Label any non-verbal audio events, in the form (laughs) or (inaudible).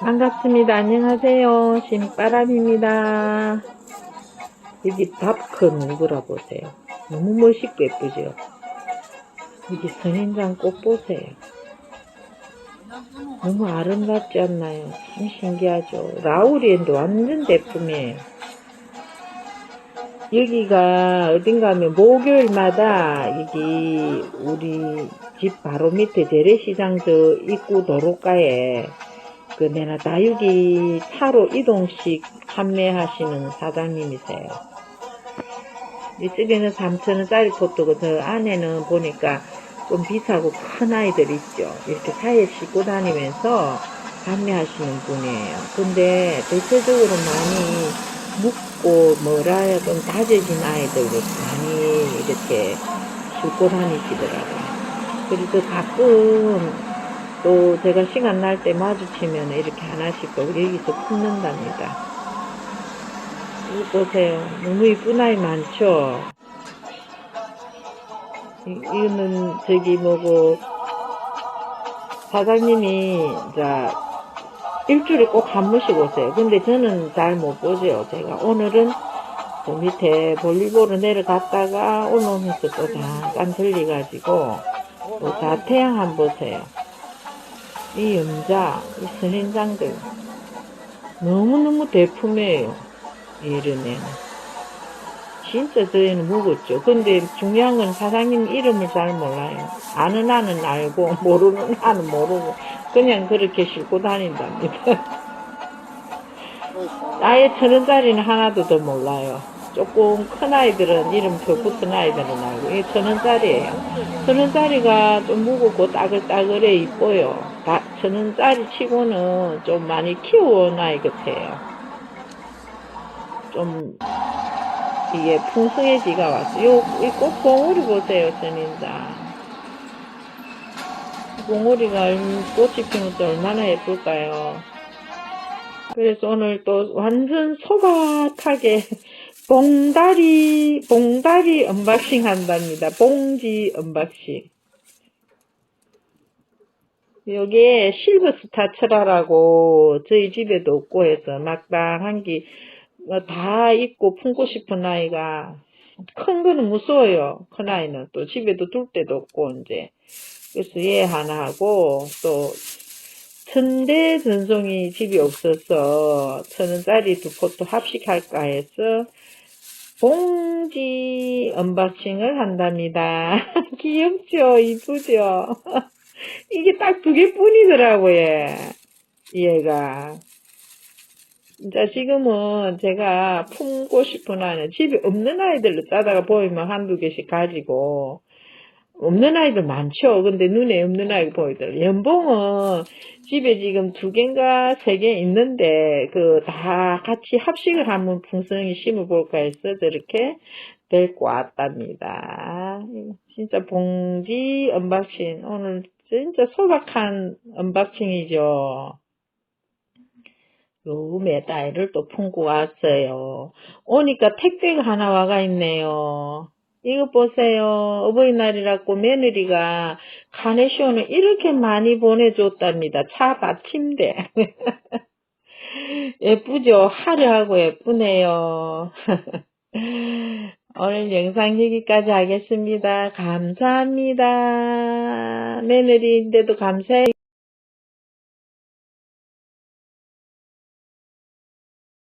반갑습니다. 안녕하세요. 신바람입니다. 여기 밥큰 누구라 보세요. 너무 멋있고 예쁘죠? 여기 선인장 꽃 보세요. 너무 아름답지 않나요? 참 신기하죠? 라우리엔도 완전 제품이에요. 여기가 어딘가 하면 목요일마다 여기 우리 집 바로 밑에 재래시장 저 입구 도로가에 그 내나 다육이 차로 이동식 판매하시는 사장님이세요. 이쪽에는 3천원짜리 포트고 저 안에는 보니까 좀 비싸고 큰 아이들 있죠. 이렇게 차에 싣고 다니면서 판매하시는 분이에요. 근데 대체적으로 많이 묵고 뭐라 좀 다져진 아이들을 많이 이렇게 싣고 다니시더라고요. 그래서 가끔 또 제가 시간 날 때 마주치면 이렇게 하나씩 또 여기서 품는답니다. 이거 보세요. 너무 이쁜 아이 많죠? 이- 이거는 저기 뭐고 사장님이 자 일주일에 꼭 한 번씩 오세요. 근데 저는 잘 못 보죠. 제가 오늘은 저 밑에 볼리보로 내려갔다가 올라오면서 또 잠깐 들리가지고 또 자태양 한번 보세요. 이 염자, 이 선인장들 너무너무 대품이에요. 이름에는. 진짜 저희는 묵었죠. 근데 중요한 건 사장님 이름을 잘 몰라요. 아는 아는 알고 (laughs) 모르는 아는 모르고 그냥 그렇게 싣고 다닌답니다. 아예 천 원짜리는 하나도 더 몰라요. 조금 큰 아이들은 이름표 붙은 아이들은 알고 이게 천 원짜리예요. 천 원짜리가 좀 무겁고 따글따글해 이뻐요. 다, 천 원짜리 치고는 좀 많이 키워온 아이 같아요. 좀 이게 풍성해지가 왔어요. 요, 이꽃 봉우리 보세요, 선인장. 봉우리가 얼- 꽃이 피면 또 얼마나 예쁠까요? 그래서 오늘 또 완전 소박하게 봉다리, 봉다리 언박싱 한답니다. 봉지 언박싱. 여기에 실버스타 철화라고 저희 집에도 없고 해서 막당한 게다 입고 품고 싶은 아이가 큰 거는 무서워요. 큰 아이는 또 집에도 둘 데도 없고 이제 그래서 얘 하나 하고 또 천대 전송이 집이 없어서 천 원짜리 두 포트 합식할까 해서 봉지 언박싱을 한답니다. (laughs) 귀엽죠? 이쁘죠? (laughs) 이게 딱 두 개뿐이더라고요. 얘가. 진짜 지금은 제가 품고 싶은 아이는 집에 없는 아이들로 짜다가 보이면 한두 개씩 가지고 없는 아이들 많죠. 근데 눈에 없는 아이 보이더라고요. 연봉은 집에 지금 두 개인가 세 개 있는데 그 다 같이 합식을 한번 풍성히 심어볼까 해서 저렇게 데리고 왔답니다. 진짜 봉지 언박싱 오늘 진짜 소박한 언박싱이죠. 요 메다이를 또 품고 왔어요. 오니까 택배가 하나 와가 있네요. 이거 보세요. 어버이날이라고 며느리가 카네이션을 이렇게 많이 보내줬답니다. 차 받침대. (laughs) 예쁘죠? 화려하고 예쁘네요. (laughs) 오늘 영상 여기까지 하겠습니다. 감사합니다. 며느리인데도 감사해요.